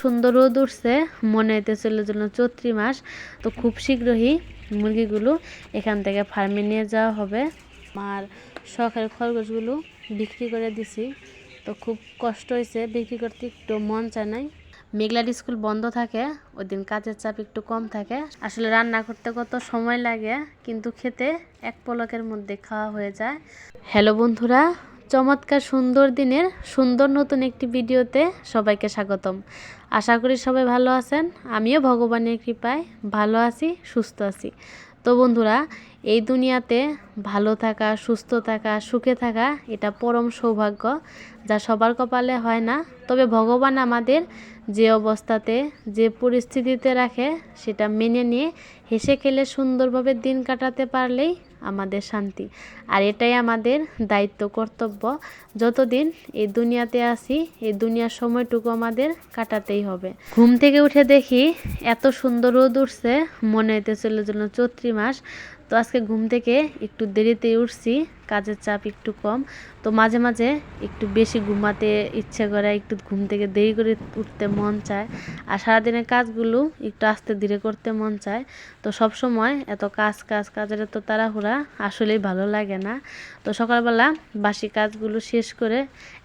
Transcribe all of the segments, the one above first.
সুন্দর রোদ উঠছে, মনে হইতেছিল যেন চৈত্রি মাস, তো খুব শীঘ্রই মুরগিগুলো এখান থেকে ফার্মে নিয়ে যাওয়া হবে। আমার শখের খরগোশগুলো বিক্রি করে দিছি, তো খুব কষ্ট হয়েছে বিক্রি করতে একটু মন চায় নাই। মেঘলার স্কুল বন্ধ থাকে ওই দিন কাজের চাপ একটু কম থাকে। আসলে রান্না করতে কত সময় লাগে, কিন্তু খেতে এক পলকের মধ্যে খাওয়া হয়ে যায়। হ্যালো বন্ধুরা চমৎকার সুন্দর দিনের সুন্দর নতুন একটি ভিডিওতে সবাইকে স্বাগতম। আশা করি সবাই ভালো আছেন। আমিও ভগবানের কৃপায় ভালো আছি, সুস্থ আছি। তো বন্ধুরা, এই দুনিয়াতে ভালো থাকা, সুস্থ থাকা, সুখে থাকা এটা পরম সৌভাগ্য যা সবার কপালে হয় না। তবে ভগবান আমাদের যে অবস্থাতে, যে পরিস্থিতিতে রাখে, সেটা মেনে নিয়ে হেসে খেলে সুন্দরভাবে দিন কাটাতে পারলেই আমাদের শান্তি। আর এটাই আমাদের দায়িত্ব, কর্তব্য। যতদিন এই দুনিয়াতে আসি এই দুনিয়ার সময়টুকু আমাদের কাটাতেই হবে। ঘুম থেকে উঠে দেখি, এত সুন্দর রোদ উঠছে, মনে হইতেছিল যেন চৈত্রি মাস। তো আজকে ঘুম থেকে একটু দেরিতে উঠছি, কাজের চাপ একটু কম। তো মাঝে মাঝে একটু বেশি ঘুমাতে ইচ্ছে করে, একটু ঘুম থেকে দেরি করে উঠতে মন চায়। আর সারাদিনের কাজগুলো একটু আস্তে ধীরে করতে মন চায়। তো সব সময় এত কাজ কাজ, কাজের এত তাড়াহুড়া আসলেই ভালো লাগে না। তো সকালবেলা বাসি কাজগুলো শেষ করে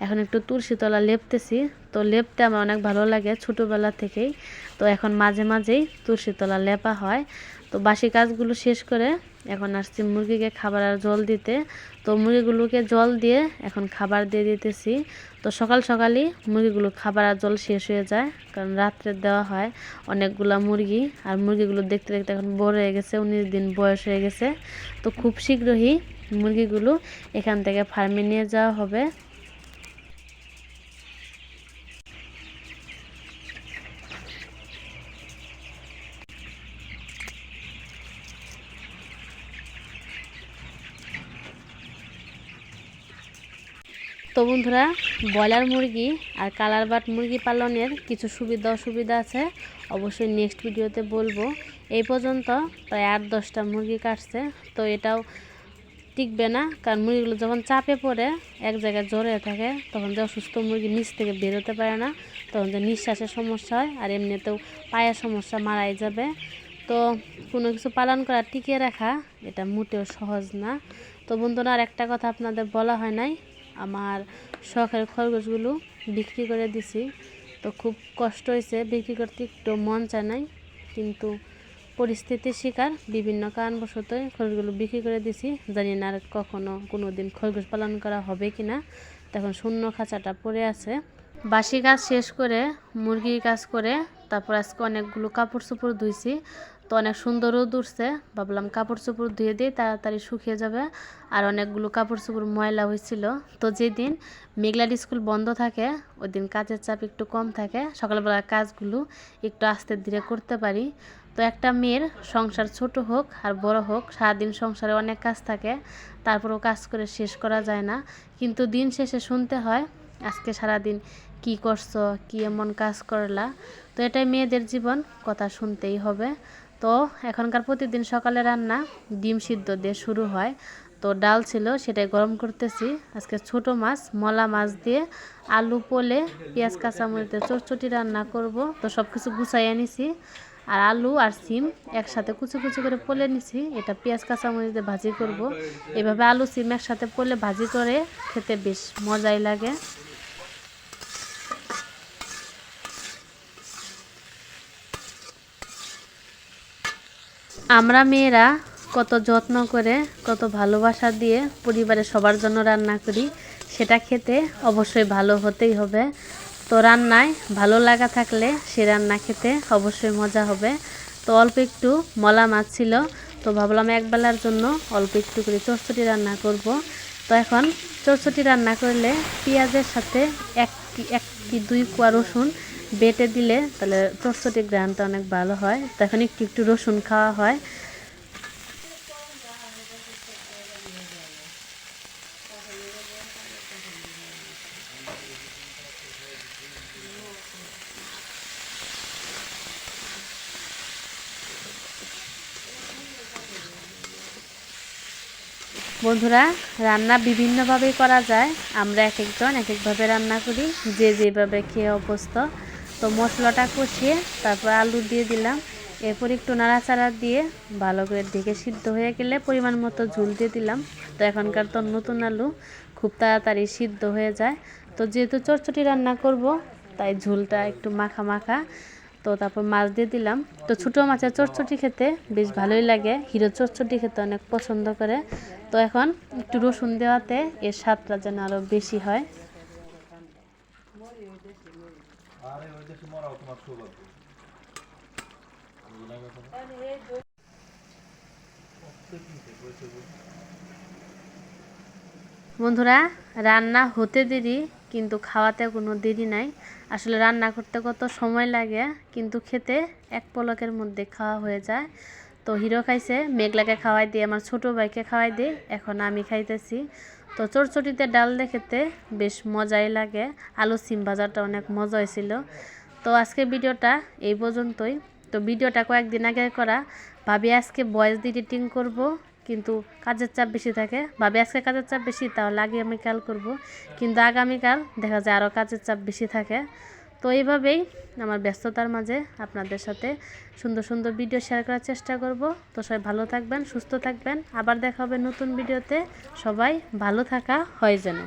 এখন একটু তুলসী তলা লেপতেছি। তো লেপতে আমার অনেক ভালো লাগে ছোটোবেলা থেকেই। তো এখন মাঝে মাঝেই তুলসী তলা লেপা হয়। তো বাসি কাজগুলো শেষ করে এখন আসছি মুরগিকে খাবার আর জল দিতে। তো মুরগিগুলোকে জল দিয়ে এখন খাবার দিয়ে দিতেছি। তো সকাল সকালই মুরগিগুলো খাবার আর জল শেষ হয়ে যায়, কারণ রাত্রে দেওয়া হয় অনেকগুলা মুরগি। আর মুরগিগুলো দেখতে দেখতে এখন বড় হয়ে গেছে, উনিশ দিন বয়স হয়ে গেছে। তো খুব শীঘ্রই মুরগিগুলো এখান থেকে ফার্মে নিয়ে যাওয়া হবে। তো বন্ধুরা, ব্রয়লার মুরগি আর কালার বাট মুরগি পালনের কিছু সুবিধা অসুবিধা আছে, অবশ্যই নেক্সট ভিডিওতে বলব। এই পর্যন্ত প্রায় আট দশটা মুরগি কাটছে, তো এটাও টিকবে না, কারণ মুরগিগুলো যখন চাপে পড়ে, এক জায়গায় জড়ে থাকে, তখন যে অসুস্থ মুরগি নিচ থেকে বেরোতে পারে না, তখন যে নিঃশ্বাসের সমস্যা হয়, আর এমনিতেও পায়ের সমস্যা মারাই যাবে। তো কোনো কিছু পালন করা, টিকিয়ে রাখা, এটা মোটেও সহজ না। তো বন্ধুরা, আর একটা কথা আপনাদের বলা হয় নাই আমার শখের খরগোশগুলো বিক্রি করে দিছি। তো খুব কষ্ট হয়েছে বিক্রি করতে, একটু মন চায় নাই, কিন্তু পরিস্থিতির শিকার, বিভিন্ন কারণবশত খরগোশগুলো বিক্রি করে দিছি। জানি না আর কখনো কোনো দিন খরগোশ পালন করা হবে কি না তখন শূন্য খাঁচাটা পড়ে আছে। বাসি কাজ শেষ করে মুরগির কাজ করে, তারপর আজকে অনেকগুলো কাপড় চোপড় ধুইছি। তো অনেক সুন্দরও উঠছে ভাবলাম কাপড় চোপড় ধুয়ে দিই, তাড়াতাড়ি শুকিয়ে যাবে। আর অনেকগুলো কাপড় চোপড় ময়লা হয়েছিল তো যেদিন মেঘলার স্কুল বন্ধ থাকে ওই দিন কাজের চাপ একটু কম থাকে। সকালবেলা কাজগুলো একটু আস্তে ধীরে করতে পারি। তো একটা মেয়ের সংসার ছোট হোক আর বড় হোক, সারাদিন সংসারে অনেক কাজ থাকে, তারপরেও কাজ করে শেষ করা যায় না। কিন্তু দিন শেষে শুনতে হয় আজকে সারাদিন কি করছ, কি এমন কাজ করলা? তো এটাই মেয়েদের জীবন, কথা শুনতেই হবে। তো এখনকার প্রতিদিন সকালে রান্না, ডিম সিদ্ধ দিয়ে শুরু হয়। তো ডাল ছিল, সেটাই গরম করতেছি। আজকে ছোট মাছ, মলা মাছ দিয়ে আলু পোলে, পেঁয়াজ, কাঁচামরিচ চটচটি রান্না করব। তো সব কিছু গুছাই নিছি। আর আলু আর সিম একসাথে কুচি কুচি করে পোলে নিছি। এটা পেঁয়াজ, কাঁচামরিচ দিয়ে ভাজি করব। এভাবে আলু, সিম একসাথে পোলে ভাজি করে খেতে বেশ মজাই লাগে। আমরা মেয়েরা কত যত্ন করে, কত ভালোবাসা দিয়ে পরিবারের সবার জন্য রান্না করি, সেটা খেতে অবশ্যই ভালো হতেই হবে। তো রান্নায় ভালো লাগা থাকলে সে রান্না খেতে অবশ্যই মজা হবে। তো অল্প একটু মলা মাছ ছিল, তো ভাবলাম একবেলার জন্য অল্প একটু করে চটচটি রান্না করব। তো এখন চটচটি রান্না করলে পেঁয়াজের সাথে এক এক কি দুই কোয়া রসুন বেটে দিলে তাহলে চটচটি গ্রানটা অনেক ভালো হয়। তো এখন একটু একটু রসুন খাওয়া হয়। বন্ধুরা, রান্না বিভিন্নভাবেই করা যায়। আমরা এক একজন, এক একভাবে রান্না করি। যে যেভাবে খেয়ে অভ্যস্ত। তো মশলাটা কষিয়ে তারপর আলু দিয়ে দিলাম। এরপর একটু নাড়াচাড়া দিয়ে ভালো করে ঢেকে সিদ্ধ হয়ে গেলে পরিমাণ মতো ঝুল দিয়ে দিলাম। তো এখনকার তো নতুন আলু খুব তাড়াতাড়ি সিদ্ধ হয়ে যায়। তো যেহেতু চটচটি রান্না করব, তাই ঝুলটা একটু মাখা মাখা। তো তারপর মাছ দিয়ে দিলাম। তো ছোটো মাছের চটচটি খেতে বেশ ভালোই লাগে। হিরো চটচটি খেতে অনেক পছন্দ করে। তো এখন একটু রসুন দেওয়াতে এর স্বাদটা যেন আরও বেশি হয়। আরে ওই দেশে মরাও তোমার সৌভাগ্য। বন্ধুরা রান্না হতে দেরি কিন্তু খাওয়াতে কোনো দেরি নাই। আসলে রান্না করতে কত সময় লাগে কিন্তু খেতে এক পলকের মধ্যে খাওয়া হয়ে যায়। তো হিরো খাইছে মেঘলাকে খাওয়াই দিয়ে আমার ছোটো ভাইকে খাওয়াই দিই এখন আমি খাইতেছি। তো চটচটিতে ডাল দেখেতে বেশ মজাই লাগে। আলু সিম ভাজাটা অনেক মজা হয়েছিল। তো আজকে ভিডিওটা এই পর্যন্তই। তো ভিডিওটা কয়েকদিন আগে করা। ভাবি আজকে ভয়েস এডিটিং করব, কিন্তু কাজের চাপ বেশি থাকে। ভাবি আজকে কাজের চাপ বেশি, তাও লাগে আমি কাল করব। কিন্তু আগামীকাল দেখা যায় আরও কাজের চাপ বেশি থাকে। তো এইভাবেই আমার ব্যস্ততার মাঝে আপনাদের সাথে সুন্দর সুন্দর ভিডিও শেয়ার করার চেষ্টা করব। তো সবাই ভালো থাকবেন, সুস্থ থাকবেন। আবার দেখা হবে নতুন ভিডিওতে সবাই ভালো থাকা হয় যেন।